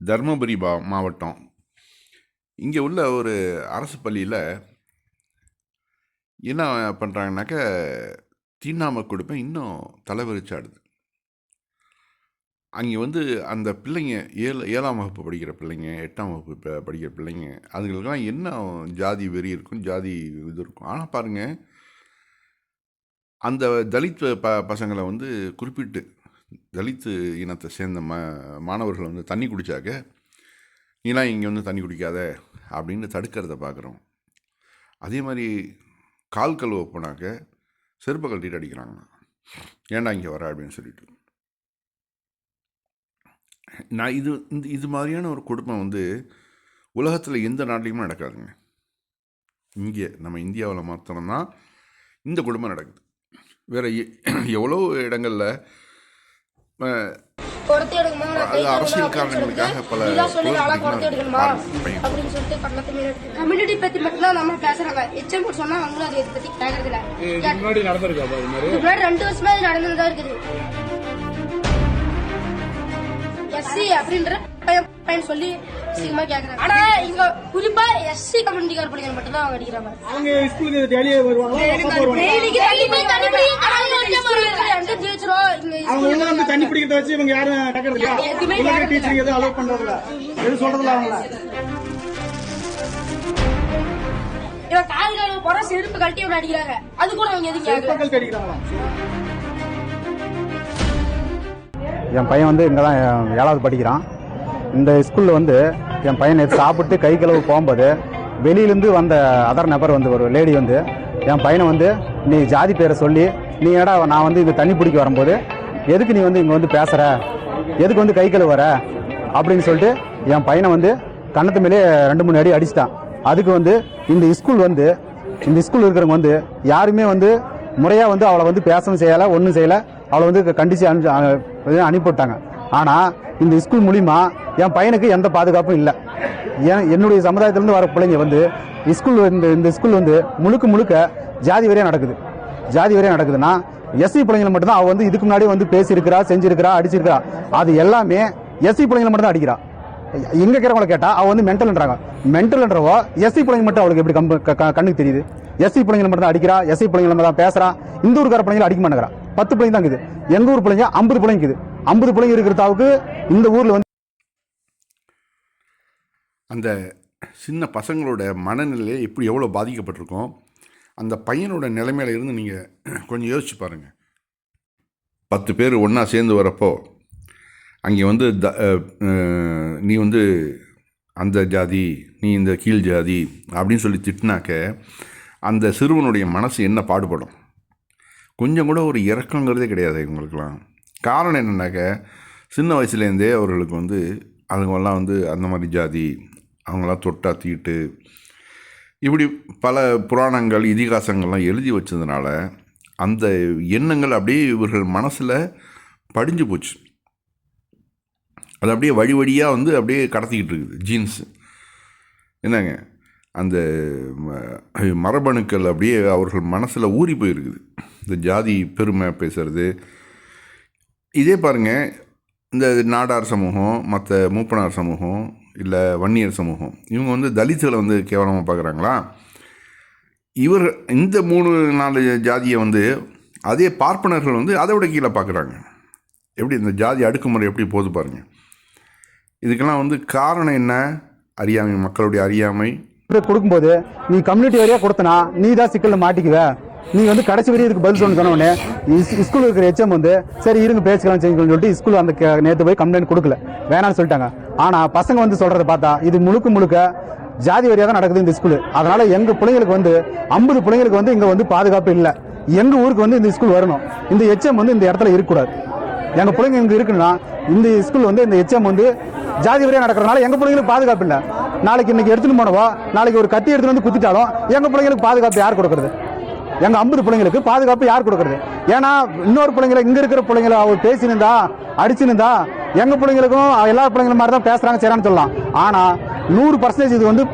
தருமபுரி பா மாவட்டம். இங்கே உள்ள ஒரு அரசு பள்ளியில் என்ன பண்ணுறாங்கனாக்க தீண்டாமை கொடுப்பேன் இன்னும் தலைவரிச்சாடுது. அங்கே வந்து அந்த பிள்ளைங்க ஏழு ஏழாம் வகுப்பு படிக்கிற பிள்ளைங்க எட்டாம் வகுப்பு படிக்கிற பிள்ளைங்க அதுங்களுக்கெல்லாம் என்ன ஜாதி வெறி இருக்கும் ஜாதி இது இருக்கும். ஆனால் பாருங்கள் அந்த தலித் ப பசங்களை வந்து குறிப்பிட்டு தலித்து இனத்தை சேர்ந்த ம மாணவர்கள் வந்து தண்ணி குடித்தாக்க நீலாம் இங்கே வந்து தண்ணி குடிக்காத அப்படின்னு தடுக்கிறத பார்க்குறோம் அதே மாதிரி கால் கழுவ போனாக்க செருப்பை கழட்டிட்டு அடிக்கிறாங்கண்ணா ஏன்டா இங்கே வர? அப்படின்னு சொல்லிட்டு. நான் இது இந்த இது மாதிரியான ஒரு குடும்பம் வந்து உலகத்தில் எந்த நாட்டிலையுமே நடக்காதுங்க. இங்கே நம்ம இந்தியாவில் மாத்திரம்தான் இந்த குடும்பம் நடக்குது. வேறு எவ்வளோ இடங்களில் அது அரசியல் காரணங்களுக்காக பல கம்யூனிட்டி பத்தி மட்டும் நம்ம பேசுறாங்க. எச்எம் போட்டு சொன்னா அவங்களும் அதை பத்தி இல்ல இதுக்கு முன்னாடி நடந்திருக்கா ரெண்டு வருஷமா இது நடந்துதான் இருக்குது. எஸ்சி அப்படின்ற பையன் சொல்லி சீக்கிரமா கேக்குறாங்க. ஆனா இங்க குறிப்பா எஸ்சி கம்யூனிட்டிக்கார பிள்ளைங்க மட்டும் தான் அவங்க அடிக்கிறாங்க அவங்க ஸ்கூலுக்கு டெய்லியே வருவாங்க. ஜெயிச்சிரும் அவங்க வந்து தண்ணி பிடிக்கிறத வச்சு இவங்க யாரும் டக்கறது இல்லையா? டீச்சர் எதுவும் அலோவ் பண்றது இல்ல எதுவும் சொல்றது இல்ல அவங்கள. இவன் கால் கழுவு போற செருப்பு கழட்டி இவன் அடிக்கிறாங்க. அது கூட அவங்க எதுவும் கேட்கல மக்கள் கடிக்கிறாங்களா என் பையன் வந்து இங்கே தான் ஏழாவது படிக்கிறான். இந்த ஸ்கூலில் வந்து என் பையனை சாப்பிட்டு கை கழுவு போகும்போது வெளியிலேருந்து வந்த அதர் நபர் வந்து ஒரு லேடி வந்து என் பையனை வந்து நீ ஜாதி பேரை சொல்லி நீ ஏடா நான் வந்து இங்கே தண்ணி பிடிக்க வரும்போது எதுக்கு நீ வந்து இங்கே வந்து பேசுகிற எதுக்கு வந்து கை கழுவுற? அப்படின்னு சொல்லிட்டு என் பையனை வந்து கண்ணத்து மேலே ரெண்டு மூணு அடி அடிச்சிட்டான். அதுக்கு வந்து இந்த ஸ்கூல் வந்து இந்த ஸ்கூல் இருக்கிறவங்க வந்து யாருமே வந்து முறையாக வந்து அவளை வந்து பேசவும் செய்யலை ஒன்றும் செய்யலை. அவளை வந்து கண்டிச்சு அனுப்பிச்சு அனுப்பிவிட்டாங்க ஆனால் இந்த ஸ்கூல் மூலிமா என் பையனுக்கு எந்த பாதுகாப்பும் இல்லை. ஏன் என்னுடைய சமுதாயத்திலேருந்து வர பிள்ளைங்க வந்து ஸ்கூல் இந்த இந்த ஸ்கூல் வந்து முழுக்க முழுக்க ஜாதி வரையாக நடக்குது. ஜாதி வரையாக நடக்குதுன்னா எஸ்சி பிள்ளைங்களை மட்டும்தான் அவ வந்து இதுக்கு முன்னாடி வந்து பேசியிருக்கிறா செஞ்சிருக்கிறா அடிச்சிருக்கிறா. அது எல்லாமே எஸ்சி பிள்ளைங்களை மட்டும்தான் அடிக்கிறா. எங்க இருக்கிறவங்கள கேட்டா அவ வந்து மென்டல்ன்றாங்க மென்டல்ன்றவோ எஸ்சி பிள்ளைங்க மட்டும் அவளுக்கு எப்படி கண்ணுக்கு தெரியுது? எஸ்சி பிள்ளைங்களை மட்டும் தான் அடிக்கிறா எஸ்சி பிள்ளைங்களை மட்டும் தான் பேசுறா. இந்த ஊருக்கார பிள்ளைங்களை அடிக்க மாட்டேங்கிறா. பத்து பிள்ளைங்க தான் இருக்குது. எங்க ஊர் பிள்ளைங்க ஐம்பது பிள்ளைங்க இருக்குது. ஐம்பது பிள்ளைங்க இருக்கிறதாவுக்கு இந்த ஊரில் வந்து அந்த சின்ன பசங்களோட மனநிலையை எப்படி எவ்வளோ பாதிக்கப்பட்டிருக்கோம் அந்த பையனோட நிலைமையில இருந்து நீங்கள் கொஞ்சம் யோசிச்சு பாருங்கள் பத்து பேர் ஒன்றா சேர்ந்து வரப்போ அங்கே வந்து த நீ வந்து அந்த ஜாதி நீ இந்த கீழ் ஜாதி அப்படின்னு சொல்லி திட்டினாக்க அந்த சிறுவனுடைய மனசு என்ன பாடுபடும்? கொஞ்சம் கூட ஒரு இறக்கங்கிறதே கிடையாது இவங்களுக்கெல்லாம். காரணம் என்னென்னாக்க சின்ன வயசுலேருந்தே அவர்களுக்கு வந்து அதுங்கெல்லாம் வந்து அந்த மாதிரி ஜாதி அவங்களாம் தொட்டா தீட்டு இப்படி பல புராணங்கள் இதிகாசங்கள்லாம் எழுதி வச்சதுனால அந்த எண்ணங்கள் அப்படியே இவர்கள் மனசில் படிஞ்சு போச்சு. அது அப்படியே வழி வழியாக வந்து அப்படியே கடத்திக்கிட்டு இருக்குது ஜீன்ஸு என்னங்க? அந்த ம- மரபணுக்கள் அப்படியே அவர்கள் மனசில் ஊறி போயிருக்குது. இந்த ஜாதி பெருமை பேசுறது இதே பாருங்கள் இந்த நாடார் சமூகம் மற்ற மூப்பனார் சமூகம் இல்லை வன்னியர் சமூகம் இவங்க வந்து தலித்துகளை வந்து கேவலமாக பார்க்குறாங்களா இவர் இந்த மூணு நாலு ஜாதியை வந்து அதே பார்ப்பனர்கள் வந்து அதை விட கீழே பார்க்குறாங்க எப்படி இந்த ஜாதி அடுக்குமுறை எப்படி போகுது பாருங்கள் இதுக்கெல்லாம் வந்து காரணம் என்ன? அறியாமை மக்களுடைய அறியாமை. இப்படி கொடுக்கும்போது நீ கம்யூனிட்டி வரையா கொடுத்தனா நீ தான் சிக்கலில் மாட்டிக்குவ. நீங்கள் வந்து கடைசி வரையும் இதுக்கு பதில் சொல்லணும் சொன்ன உடனே ஸ்கூல் இருக்கிற ஹெச்எம் வந்து சரி இருங்க பேசிக்கலாம் செஞ்சுக்கலாம் சொல்லிட்டு ஸ்கூல் அந்த நேற்று போய் கம்ப்ளைண்ட் கொடுக்கல. வேணாம்னு சொல்லிட்டாங்க. ஆனால் பசங்க வந்து சொல்கிறத பார்த்தா இது முழுக்க முழுக்க ஜாதி வரியாக தான் நடக்குது இந்த ஸ்கூல் அதனால எங்க பிள்ளைங்களுக்கு வந்து ஐம்பது பிள்ளைங்களுக்கு வந்து இங்க வந்து பாதுகாப்பு இல்லை. எங்க ஊருக்கு வந்து இந்த ஸ்கூல் வரணும். இந்த எச்எம் வந்து இந்த இடத்துல இருக்கக்கூடாது. எங்க பிள்ளைங்க இங்க இருக்குன்னா இந்த ஸ்கூல் வந்து இந்த எச்எம் வந்து ஜாதி வரையா நடக்கிறதுனால எங்க பிள்ளைங்களுக்கு பாதுகாப்பு இல்லை. நாளைக்கு இன்னைக்கு எடுத்துன்னு போனவோ நாளைக்கு ஒரு கத்தி எடுத்துட்டு வந்து குத்திட்டாலும் எங்க பிள்ளைங்களுக்கு பாதுகாப்பு யார் கொடுக்குறது? எங்க ஐம்பது பிள்ளைங்களுக்கு பாதுகாப்பு யார் கொடுக்கறது? ஏன்னா இன்னொரு பிள்ளைங்களை இங்க இருக்கிற பிள்ளைங்களை அவர் பேசினிருந்தா அடிச்சிருந்தா எங்க பிள்ளைங்களுக்கும் எல்லா பிள்ளைங்களும் மாதிரி தான் பேசுறாங்க செய்றான்னு சொல்லலாம். ஆனா நூறு பர்சன்டேஜ் இது வந்து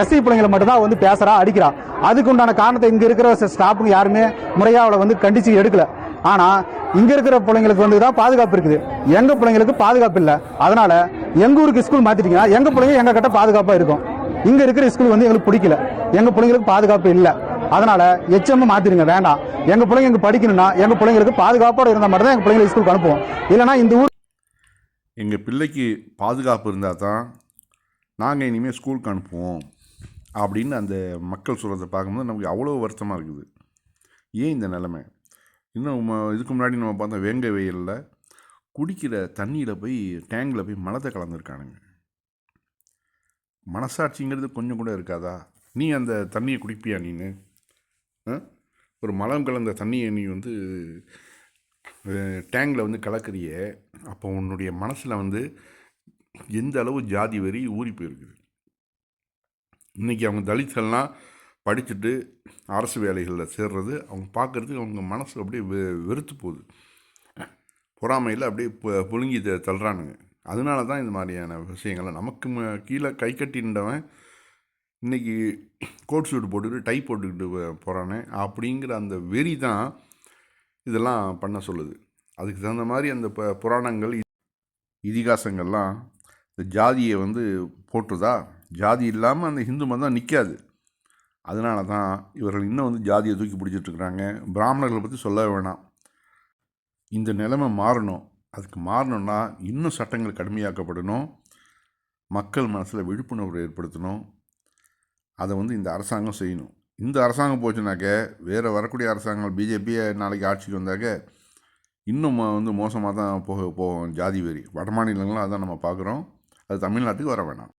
எஸ்சி பிள்ளைங்களை மட்டும்தான் வந்து பேசுறா அடிக்கிறா. அதுக்கு உண்டான காரணத்தை இங்க இருக்கிற ஸ்டாஃபுங்க யாருமே முறையா அவளை வந்து கண்டிச்சு எடுக்கல. ஆனால் இங்கே இருக்கிற பிள்ளைங்களுக்கு வந்து தான் பாதுகாப்பு இருக்குது. எங்கள் பிள்ளைங்களுக்கு பாதுகாப்பு இல்லை. அதனால எங்கள் ஊருக்கு ஸ்கூல் மாற்றிட்டீங்கன்னா எங்கள் பிள்ளைங்க எங்கள் கிட்ட பாதுகாப்பாக இருக்கும். இங்கே இருக்கிற ஸ்கூல் வந்து எங்களுக்கு பிடிக்கல. எங்கள் பிள்ளைங்களுக்கு பாதுகாப்பு இல்லை. அதனால எச்எம் மாத்திருங்க வேண்டாம். எங்க பிள்ளைங்க இங்க படிக்கணும்னா எங்க பிள்ளைங்களுக்கு பாதுகாப்போட இருந்தா மட்டும் தான் எங்க பிள்ளைங்களை ஸ்கூலுக்கு அனுப்புவோம். இல்லைன்னா இந்த ஊர் எங்கள் பிள்ளைக்கு பாதுகாப்பு இருந்தால் தான் நாங்கள் இனிமேல் ஸ்கூலுக்கு அனுப்புவோம். அப்படின்னு அந்த மக்கள் சொல்கிறத பார்க்கும்போது நமக்கு அவ்வளோ வருத்தமாக இருக்குது. ஏன் இந்த நிலைமை? இன்னும் ம- இதுக்கு முன்னாடி நம்ம பார்த்தோம் வேங்க வெயிலில் குடிக்கிற தண்ணியில் போய் டேங்கில் போய் மலத்தை கலந்துருக்கானுங்க. மனசாட்சிங்கிறது கொஞ்சம் கூட இருக்காதா? நீ அந்த தண்ணியை குடிப்பியா நீனு? ஒரு மலம் கலந்த தண்ணியை நீ வந்து டேங்கில் வந்து கலக்கிறியே அப்போ உன்னுடைய மனசில் வந்து எந்த அளவு ஜாதி வரி ஊறி போயிருக்குது. இன்றைக்கி அவங்க தலித்கள்லாம் படிச்சுட்டு அரசு வேலைகளில் சேர்றது அவங்க பார்க்குறதுக்கு அவங்க மனசு அப்படியே வெ வெறுத்து போகுது. பொறாமையில் அப்படியே புழுங்கி தள்ளுறானுங்க. அதனால தான் இந்த மாதிரியான விஷயங்கள்லாம். நமக்கு கீழே கை கட்டி நின்றவன் இன்றைக்கி கோட் சூட் போட்டுக்கிட்டு டை போட்டுக்கிட்டு போகிறானே அப்படிங்கிற அந்த வெறி தான் இதெல்லாம் பண்ண சொல்லுது. அதுக்கு தகுந்த மாதிரி அந்த ப புராணங்கள் இதிகாசங்கள்லாம் இந்த ஜாதியை வந்து போட்டுதா ஜாதி இல்லாமல் அந்த இந்து மதம் நிற்காது அதனால தான் இவர்கள் இன்னும் வந்து ஜாதியை தூக்கி பிடிச்சிட்ருக்குறாங்க. பிராமணர்களை பற்றி சொல்ல வேணாம். இந்த நிலைமை மாறணும். அதுக்கு மாறணும்னா இன்னும் சட்டங்கள் கடுமையாக்கப்படணும். மக்கள் மனசில் விழிப்புணர்வு ஏற்படுத்தணும். அதை வந்து இந்த அரசாங்கம் செய்யணும். இந்த அரசாங்கம் போச்சுனாக்க வேறு வரக்கூடிய அரசாங்கம் பிஜேபியை நாளைக்கு ஆட்சிக்கு வந்தாக்க இன்னும் வந்து மோசமாக தான் போக போகும் ஜாதி வெறி. வட மாநிலங்களும் அதான் நம்ம பார்க்குறோம் அது தமிழ்நாட்டுக்கு வர வேணாம்.